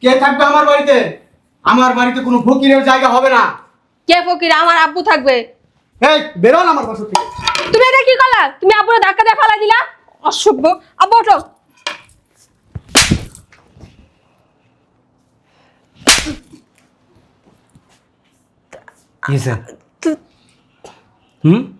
কে থাকবে আমার বাড়িতে? আমার বাড়িতে কোনো ফকিরের জায়গা হবে না। কে ফকির? আমার আব্বু থাকবে। এই বেরোন আমার বাসা থেকে। তুমি এটা কি করলা? তুমি আব্বুরে ধাক্কা দিয়ে ফালা দিলা? অসভ্য আব্বু ওঠো। কিসে তু- হুম?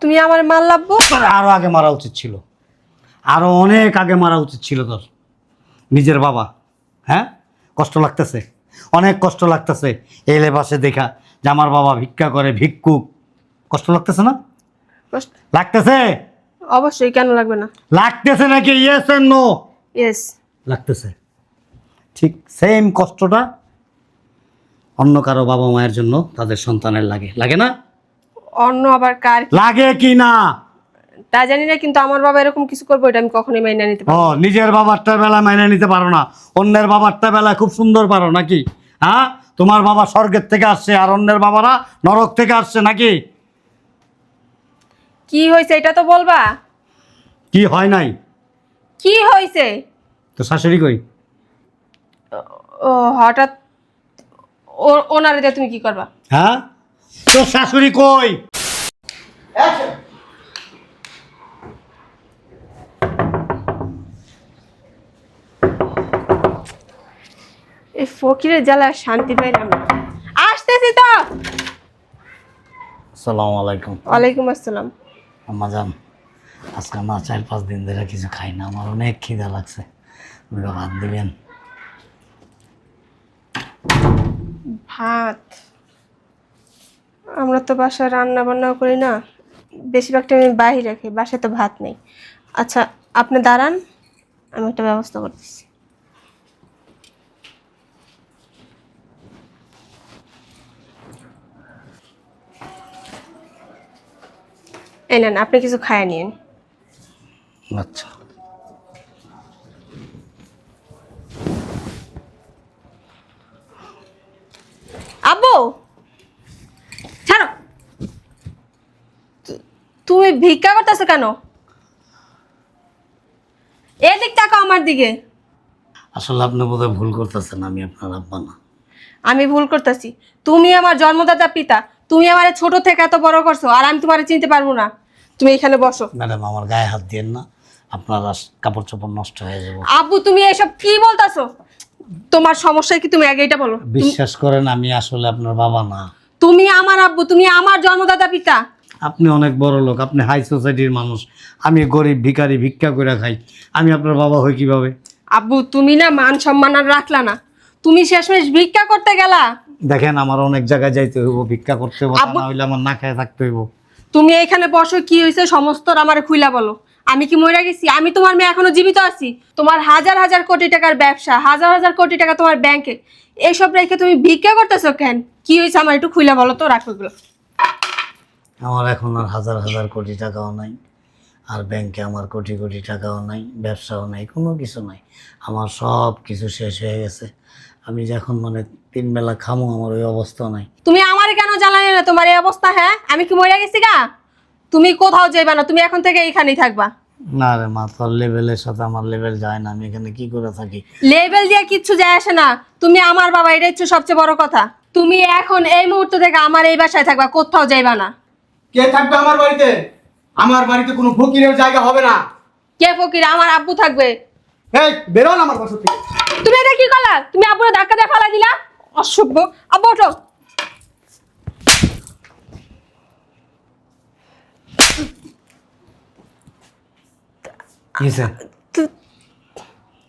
তুমি আমার মাল লাভবো তোর আরও আগে মারা উচিত ছিল। আরও অনেক আগে মারা উচিত ছিল তোর। নিজের বাবা। হ্যাঁ? কষ্ট লাগতেছে। অনেক কষ্ট লাগতেছে। এই লেবাসে দেখা যে আমার বাবা ভিক্ষা করে ভিক্ষুক। কষ্ট লাগতেছে না? লাগতেছে? অবশ্যই কেন লাগবে না? লাগতেছে নাকি? ইয়েস এন্ড নো ইয়েস লাগতেছে। ঠিক সেম কষ্টটা অন্য কারও বাবা মায়ের জন্য তাদের সন্তানের লাগে। লাগে না? অন্য আবার কার লাগে কি না? তা জানি না কিন্তু আমার বাবা এরকম কিছু করব এটা আমি কখনোই মেনে নিতে পারব ও নিজের বাবারটা বেলা মাইনে নিতে পারো না। অন্যের বাবারটা বেলা খুব সুন্দর পারো নাকি? হ্যাঁ? তোমার বাবা স্বর্গের থেকে আসছে আর অন্যের বাবারা নরক থেকে আসছে নাকি? কি হয়েছে এটা তো বলবা? কি হয় নাই? কি হয়েছে? তো শাশুড়ি কই? ও হঠাৎ ও- ওনারে দিয়ে তুমি কি করবা? হ্যাঁ? তো শাশুড়ি কই? এই ফকিরের জ্বালা শান্তি পাইলাম না আসতেছি তো। আসসালামু আলাইকুম। ওয়ালাইকুম আসসালাম। আম্মা যান আজকে মা চার পাঁচ দিন ধরে কিছু খাই না আমার অনেক খিদা লাগছে। দুটো ভাত দিবেন? ভাত? আমরা তো বাসায় রান্না বান্নাও করি না বেশিরভাগ টাইম আমি বাইরে রাখি বাসায় তো ভাত নেই। আচ্ছা আপনি দাঁড়ান আমি একটা ব্যবস্থা করতেছি এই নেন আপনি কিছু খায় নিন আচ্ছা। আব্বু! ছাড়ো। তুমি ভিক্ষা করতেছো কেন? এদিক তাকাও আমার দিকে। আসলে আপনি বোধহয় ভুল করতেছেন আমি আপনার আব্বা না। আমি ভুল করতেছি। তুমি আমার জন্মদাতা পিতা তুমি আমার ছোট থেকে এত বড় করছ আর আমি তোমার চিনতে পারব না। তুমি এখানে বসো। ম্যাডাম আমার গায়ে হাত দিয়েন না। আপনার কাপড় চোপড় নষ্ট হয়ে যাব। আব্বু তুমি এসব কি বলতাছো? তোমার সমস্যা কি? তুমি আগে এটা বলো। বিশ্বাস করেন আমি আসলে আপনার বাবা না। তুমি আমার আব্বু তুমি আমার জন্মদাতা পিতা। আপনি অনেক বড় লোক আপনি হাই সোসাইটির মানুষ। আমি গরিব ভিখারি ভিক্ষা করে খাই। আমি আপনার বাবা হই কীভাবে? আব্বু তুমি না মান সম্মান আর রাখলা না। তুমি শেষমেশ ভিক্ষা করতে গেলা। দেখেন আমার অনেক জায়গায় যাইতে হইব ভিক্ষা করতে হইব না হইলে আমার না খেয়ে থাকতে হইব। তুমি এখানে বসো কি হয়েছে সমস্ত আমার খুইলা বলো। আমি কি মরে গেছি? আমি তোমার মেয়ে এখনও জীবিত আছি। তোমার হাজার হাজার কোটি টাকার ব্যবসা হাজার হাজার কোটি টাকা তোমার ব্যাংকে এইসব রেখে তুমি ভিক্ষা করতেছো কেন? কি হয়েছে আমার একটু খুইলা বলো তো রাখো এগুলো। আমার এখন আর হাজার হাজার কোটি টাকাও নাই আর ব্যাংকে আমার কোটি কোটি টাকাও নাই ব্যবসাও নাই কোনো কিছু নাই। আমার সব কিছু শেষ হয়ে গেছে। আমি যখন মানে তিন বেলা খামো আমার ওই অবস্থা নাই। তুমি আমার কেন জ্বালানি না তোমার এই অবস্থা হ্যাঁ? আমি কি মরে গেছি গা? তুমি কোথাও যাইবা না তুমি এখন থেকে এইখানেই থাকবা। না রে মা তোর লেভেলের সাথে আমার লেভেল যায় না আমি এখানে কি করে থাকি? লেভেল দিয়ে কিচ্ছু যায় আসে না। তুমি আমার বাবা এটাই হচ্ছে সবচেয়ে বড় কথা। তুমি এখন এই মুহূর্ত থেকে আমার এই বাসায় থাকবা কোথাও যাইবা না। কে থাকবে আমার বাড়িতে? আমার বাড়িতে কোনো ফকিরের জায়গা হবে না। কে ফকির? আমার আব্বু থাকবে। এই বেরোন আমার বাসা থেকে। তুমি এটা কি করলা? তুমি আব্বুরে ধাক্কা দিয়ে ফালা দিলা? অসভ্য। আব্বু ওঠো।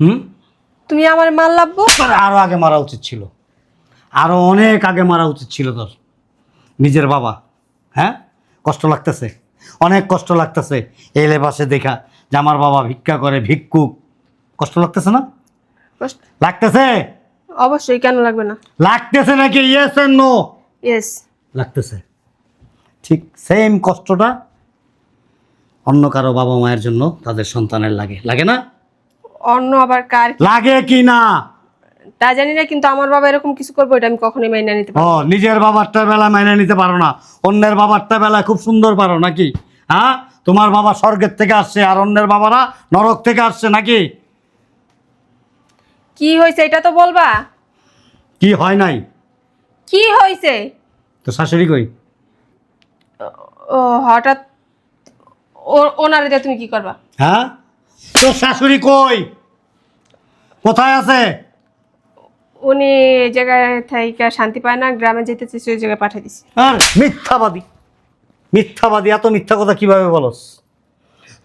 হুম? তুমি আমার মাল লাভবো তোর আরও আগে মারা উচিত ছিল। আরও অনেক আগে মারা উচিত ছিল তোর। নিজের বাবা হ্যাঁ? কষ্ট লাগতেছে। অনেক কষ্ট লাগতেছে এই লেবাসে দেখা যে আমার বাবা ভিক্ষা করে ভিক্ষুক। কষ্ট লাগতেছে না? লাগতেছে? অবশ্যই কেন লাগবে না? লাগতেছে নাকি? ইয়েস এন্ড নো ইয়েস লাগতেছে। ঠিক সেম কষ্টটা অন্য কারও বাবা মায়ের জন্য তাদের সন্তানের লাগে। লাগে না? অন্য আবার কার লাগে কি না? তা জানি না কিন্তু আমার বাবা এরকম কিছু করব এটা আমি কখনোই মেনে নিতে ও পারব না। নিজের বাবারটা বেলা মাইনে নিতে পারো না। অন্যের বাবারটা বেলা খুব সুন্দর পারো নাকি? হ্যাঁ? তোমার বাবা স্বর্গের থেকে আসছে আর অন্যের বাবারা নরক থেকে আসছে নাকি? কি হয়েছে এটা তো বলবা? কি হয় নাই? কি হয়েছে? তো শাশুড়ি কই? ও হঠাৎ ও- ওনারে দিয়ে তুমি কি করবা? হ্যাঁ? তোর শাশুড়ি কই? কোথায় আছে? উনি জায়গায় থেকে শান্তি পায় না গ্রামে যেতে ওই জায়গায় পাঠিয়ে দিছি। আর মিথ্যাবাদী। মিথ্যাবাদী এত মিথ্যা কথা কীভাবে বলস?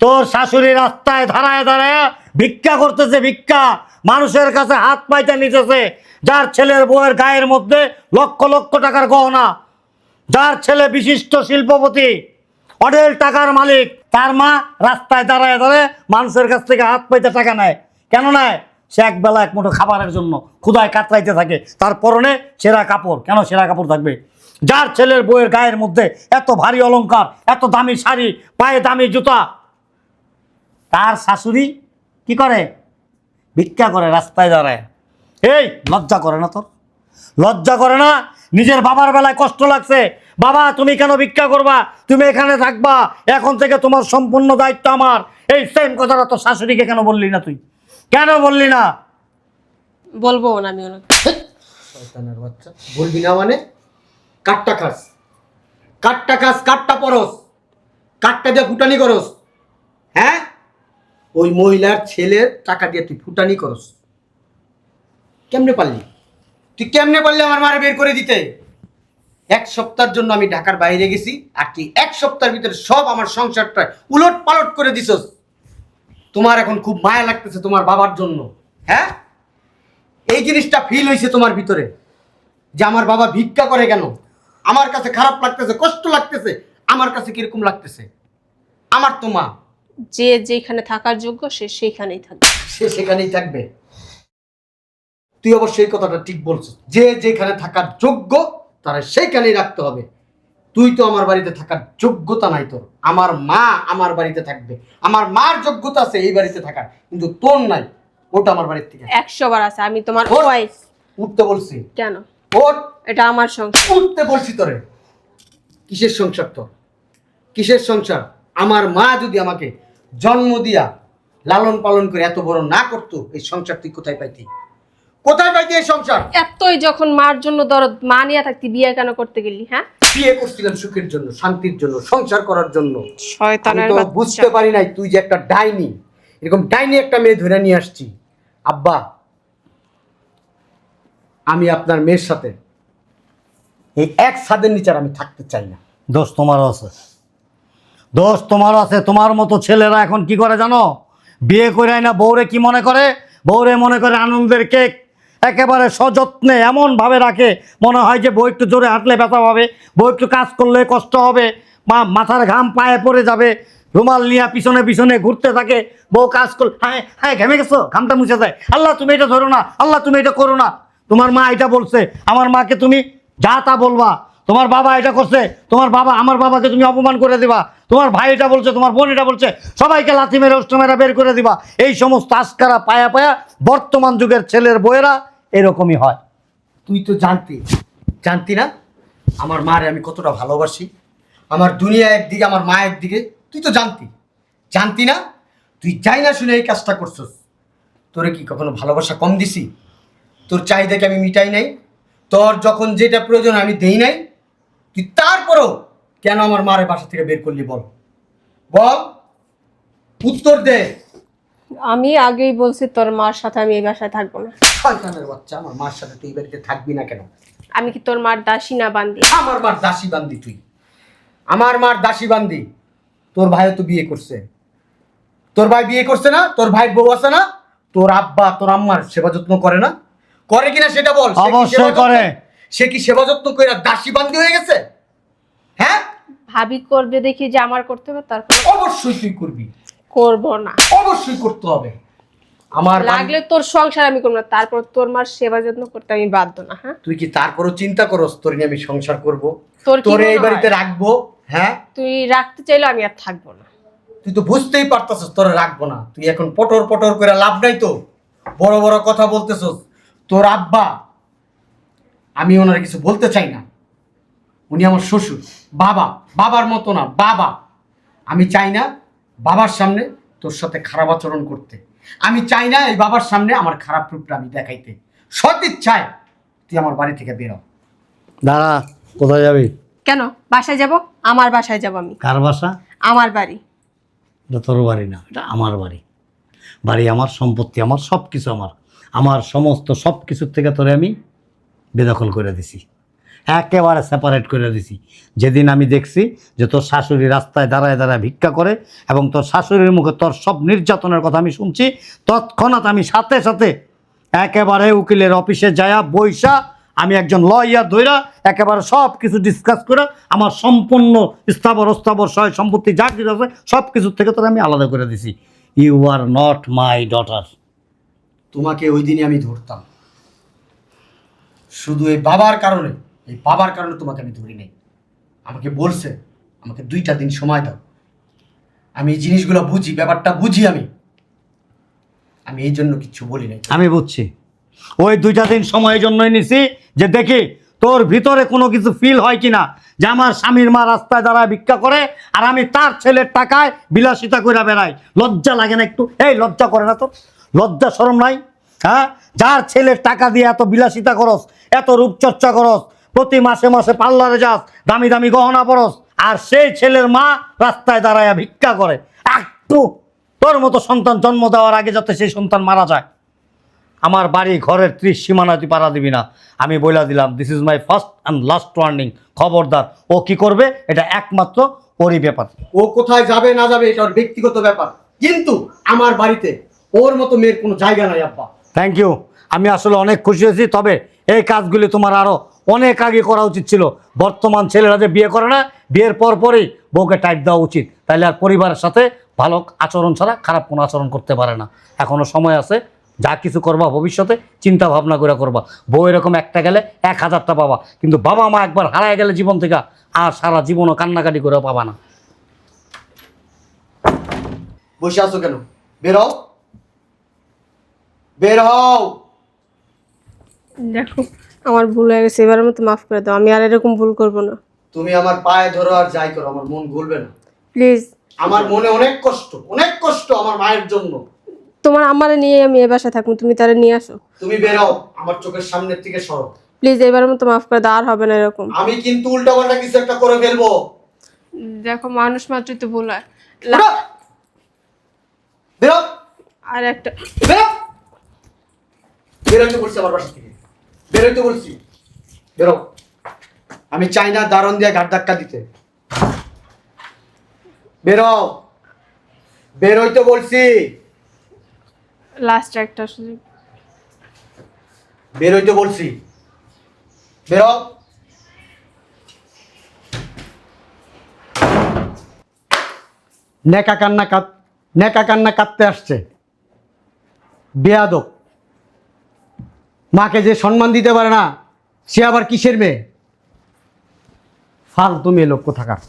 তোর শাশুড়ি রাস্তায় ধারায় দাঁড়ায় ভিক্ষা করতেছে ভিক্ষা মানুষের কাছে হাত পাইতে নিতেছে যার ছেলের বউয়ের গায়ের মধ্যে লক্ষ লক্ষ টাকার গহনা যার ছেলে বিশিষ্ট শিল্পপতি অডেল টাকার মালিক। তার মা রাস্তায় দাঁড়ায় দাঁড়ায় মানুষের কাছ থেকে হাত পাইতে টাকা নেয়। কেন নেয়? সে একবেলা এক মুঠো খাবারের জন্য ক্ষুদায় কাতরাইতে থাকে। তার পরনে সেরা কাপড়। কেন সেরা কাপড় থাকবে? যার ছেলের বউয়ের গায়ের মধ্যে এত ভারী অলংকার, এত দামি শাড়ি, পায়ে দামি জুতা, তার শাশুড়ি কি করে? ভিক্ষা করে রাস্তায় দাঁড়ায়। এই, লজ্জা করে না তোর? লজ্জা করে না? নিজের বাবার বেলায় কষ্ট লাগছে। বাবা তুমি কেন ভিক্ষা করবা? তুমি এখানে থাকবা। এখন থেকে তোমার সম্পূর্ণ দায়িত্ব আমার। এই সেম কথাটা তোর শাশুড়িকে কেন বললি না তুই? কেন বললি না? বলব না আমি ওনাকে। শয়তানের বাচ্চা। বলবি না মানে? কাটটা খাস। কাটটা খাস কাটটা পরস। কাটটা দিয়ে ফুটানি করস। হ্যাঁ? ওই মহিলার ছেলের টাকা দিয়ে তুই ফুটানি করস। কেমনে পারলি? তুই কেমনে পারলি আমার মারে বের করে দিতে? এক সপ্তাহের জন্য আমি ঢাকার বাইরে গেছি আর তুই এক সপ্তাহের ভিতরে সব আমার সংসারটা উলট পালট করে দিছস। তোমার এখন খুব মায়া লাগতেছে তোমার বাবার জন্য হ্যাঁ? এই জিনিসটা ফিল হয়েছে তোমার ভিতরে যে আমার বাবা ভিক্ষা করে কেন? আমার কাছে খারাপ লাগতেছে কষ্ট লাগতেছে আমার কাছে কীরকম লাগতেছে? আমার তো মা। যে যেখানে থাকার যোগ্য সে সেইখানেই থাকবে। সে সেখানেই থাকবে। তুই অবশ্যই কথাটা ঠিক বলছিস। যে যেখানে থাকার যোগ্য তারা সেইখানেই রাখতে হবে। তুই তো আমার বাড়িতে থাকার যোগ্যতা নাই তোর। আমার মা আমার বাড়িতে থাকবে। আমার মার যোগ্যতা আছে এই বাড়িতে থাকার কিন্তু তোর নাই। ওটা আমার বাড়ির থেকে। একশো বার আছে আমি তোমার ওয়াইফ উঠতে বলছি। কেন? ওট এটা আমার সংসার। উঠতে বলছি তোরে। কিসের সংসার তোর? কিসের সংসার? আমার মা যদি আমাকে জন্ম দিয়া লালন পালন করে এত বড় না করতো এই সংসার তুই কোথায় পাইতি? কোথায় পাইতি এই সংসার? এতই যখন মার জন্য দরদ মা নিয়ে থাকতি বিয়ে কেন করতে গেলি হ্যাঁ? বিয়ে করছিলাম সুখের জন্য শান্তির জন্য সংসার করার জন্য। আমি শয়তানের তো বাচ্চা। বুঝতে পারি নাই তুই যে একটা ডাইনি। এরকম ডাইনি একটা মেয়ে ধরে নিয়ে আসছি। আব্বা আমি আপনার মেয়ের সাথে এই এক ছাদের নিচে আর আমি থাকতে চাই না। দোষ তোমারও আছে। দোষ তোমারও আছে। তোমার মতো ছেলেরা এখন কি করে জানো? বিয়ে করে না বউরে কি মনে করে? বউরে মনে করে আনন্দের কেক। একেবারে সযত্নে এমনভাবে রাখে। মনে হয় যে বউ একটু জোরে হাঁটলে ব্যথা পাবে বই একটু কাজ করলে কষ্ট হবে, মা মাথার ঘাম পায়ে পড়ে যাবে, রুমাল নিয়ে পিছনে পিছনে ঘুরতে থাকে, বউ কাজ করলে হ্যাঁ হ্যাঁ ঘেমে গেছো? ঘামটা মুছে দেয় আল্লাহ তুমি এটা ধরো না, আল্লাহ তুমি এটা করো না। তোমার মা এটা বলছে, আমার মাকে তুমি যা তা বলবা। তোমার বাবা এটা করছে, তোমার বাবা, আমার বাবাকে তুমি অপমান করে দিবা। তোমার ভাই এটা বলছে, তোমার বোন এটা বলছে, সবাইকে লাথি মেরে অষ্ট মেরে বের করে দিবা। এই সমস্ত আস্কারা পায়া পায়া বর্তমান যুগের ছেলের বইয়েরা এরকমই হয়। তুই তো জানতি জানতি না? আমার মারে আমি কতটা ভালোবাসি। আমার দুনিয়া একদিকে, আমার মা একদিকে, তুই তো জানতি। জানতি না? তুই যাই না শুনে এই কাজটা করছস। তোরে কি কখনো ভালোবাসা কম দিছি? তোর চাহিদাকে আমি মিটাই নাই। তোর যখন যেটা প্রয়োজন আমি দেই নাই। তুই তারপরও কেন আমার মারে বাসা থেকে বের করলি বল? বল, উত্তর দে। আমি আগেই বলছি তোর মার সাথে আমি এই বাসায় থাকব না। শয়তানের বাচ্চা আমার মার সাথে তুই বাড়িতে থাকবি না কেন? আমি কি তোর মার দাসী না বান্দি? আমার মার দাসী বান্দি তুই। আমার মার দাসী বান্দি। তোর ভাইও তো বিয়ে করছে। তোর ভাই বিয়ে করছে না তোর ভাই বউ আছে না তোর আব্বা তোর আম্মার সেবা যত্ন করে না। করে কিনা সেটা বল সে কি অবশ্যই সেবা যত্ন- করে। সে কি সেবা যত্ন করে দাসী বান্দি হয়ে গেছে? হ্যাঁ? ভাবি করবে দেখি যে আমার করতে হবে তারপর অবশ্যই তুই করবি। করব না। অবশ্যই করতে হবে। আমার লাগলে তোর সংসার আমি করব না তারপর তোর মার সেবা যত্ন করতে আমি বাধ্য না হ্যাঁ? তুই কি তারপরও চিন্তা করস তোর নিয়ে আমি সংসার করব? তোর এই বাড়িতে রাখব হ্যাঁ? তুই রাখতে চাইলে আমি আর থাকব না। তুই তো বুঝতেই পারতাছস তোরা রাখব না। তুই এখন পটর পটর করে লাভ নাই তো? বড় বড় কথা বলতেছস তোর আব্বা আমি ওনার কিছু বলতে চাই না। উনি আমার শ্বশুর বাবা বাবার মতো না বাবা। আমি চাই না বাবার সামনে তোর সাথে খারাপ আচরণ করতে। আমি চাই না এই বাবার সামনে আমার খারাপ রূপটা আমি দেখাইতে। সৎ ইচ্ছায় তুই আমার বাড়ি থেকে বেরো দাঁড়া কোথায় যাবি? কেন? বাসায় যাব? আমার বাসায় যাব আমি। কার বাসা? আমার বাড়ি। এটা তোর বাড়ি না এটা আমার বাড়ি। বাড়ি আমার সম্পত্তি আমার সব কিছু আমার। আমার সমস্ত সব কিছুর থেকে তোরে আমি বেদখল করে দিছি। একেবারে সেপারেট করে দিছি। যেদিন আমি দেখছি যে তোর শাশুড়ি রাস্তায় দাঁড়ায় দাঁড়ায় ভিক্ষা করে এবং তোর শাশুড়ির মুখে তোর সব নির্যাতনের কথা আমি শুনছি, তৎক্ষণাৎ আমি সাথে সাথে একেবারে উকিলের অফিসে যায়া বইসা আমি একজন লয়ার ধইরা একেবারে সব কিছু ডিসকাস করে আমার সম্পূর্ণ স্থাবর স্থাবর সয় সম্পত্তি যা কিছু আছে সব কিছুর থেকে তোর আমি আলাদা করে দিছি। You are not my daughter তোমাকে ওই দিনই আমি ধরতাম। শুধু এই বাবার কারণে। এই বাবার কারণে তোমাকে আমি ধরি নাই। আমাকে বলছে, আমাকে দুইটা দিন সময় দাও। আমি এই জিনিসগুলো বুঝি, ব্যাপারটা বুঝি আমি। আমি এই জন্য কিছু বলি নাই। আমি বুঝছি। ওই দুইটা দিন সময়ের জন্যই নিছি যে দেখি তোর ভিতরে কোনো কিছু ফিল হয় কিনা, যে আমার স্বামীর মা রাস্তায় দাঁড়ায় ভিক্ষা করে আর আমি তার ছেলের টাকায় বিলাসিতা করে বেড়াই। লজ্জা লাগে না একটু? এই লজ্জা করে না তোর লজ্জা শরম নাই? হ্যাঁ? যার ছেলের টাকা দিয়ে এত বিলাসিতা করস, এত রূপচর্চা করস প্রতি মাসে মাসে পার্লারে যাস দামি দামি গহনা পরস আর সেই ছেলের মা রাস্তায় দাঁড়ায় ভিক্ষা করে। একটু তোর মতো সন্তান জন্ম দেওয়ার আগে যাতে সেই সন্তান মারা যায়। আমার বাড়ি ঘরের ত্রিশ সীমানা তুই পাড়া দিবি না। আমি বইলা দিলাম this is my first and last warning খবরদার ও কি করবে? এটা একমাত্র ওরই ব্যাপার। ও কোথায় যাবে না যাবে এটা ওর ব্যক্তিগত ব্যাপার। কিন্তু আমার বাড়িতে ওর মতো মেয়ের কোনো জায়গা নাই আব্বা। থ্যাংক ইউ আমি আসলে অনেক খুশি হয়েছি তবে এই কাজগুলি তোমার আরও অনেক আগে করা উচিত ছিল। বর্তমান ছেলেরা যে বিয়ে করে না বিয়ের পর পরই বউকে টাইপ দেওয়া উচিত। তাহলে আর পরিবারের সাথে ভালো আচরণ ছাড়া খারাপ কোনো আচরণ করতে পারে না। এখনও সময় আছে যা কিছু করবা ভবিষ্যতে চিন্তা ভাবনা করে করবা। বউ এরকম একটা গেলে এক হাজারটা পাবা কিন্তু বাবা মা একবার হারায় গেলে জীবন থেকে আর সারা জীবনও কান্নাকাটি করে পাবা না। বসে আছো কেন? বের হও। বের হও। দেখো আমার ভুল হয়ে গেছে এবারের মতো মাফ করে দাও আমি আর এরকম ভুল করব না। তুমি আমার পায়ে ধরো আর যাই করো আমার মন গলবে না। প্লিজ। আমার মনে অনেক কষ্ট অনেক কষ্ট আমার মায়ের জন্য। তোমার আমারে নিয়ে আমি এ বাসায় থাকব তুমি তারা নিয়ে আসো। তুমি বেরো আমার চোখের সামনের থেকে সরো। প্লিজ এবারের মতো মাফ করে দাও আর হবে না এরকম। আমি কিন্তু উল্টা পাল্টা কিছু একটা করে ফেলব। দেখো মানুষ মাত্রই তো ভুল হয়। বেরো বেরো! আর একটা বেরো! বেরোতে বলছি আমার বাসা থেকে বেরোতে বলছি। বেরো। আমি চাই না দারণ দিয়ে ঘাট ধাক্কা দিতে। বেরো। বেরোইতে বলছি। লাস্ট একটা সুযোগ বেরোইতে বলছি। বেরো। নেকা কান্না কাঁদ নেকা কান্না কাঁদতে আসছে। বেয়াদব। মাকে যে সম্মান দিতে পারে না সে আবার কিসের মেয়ে? ফালতু মেয়ে লক্ষ্য কোথাকার?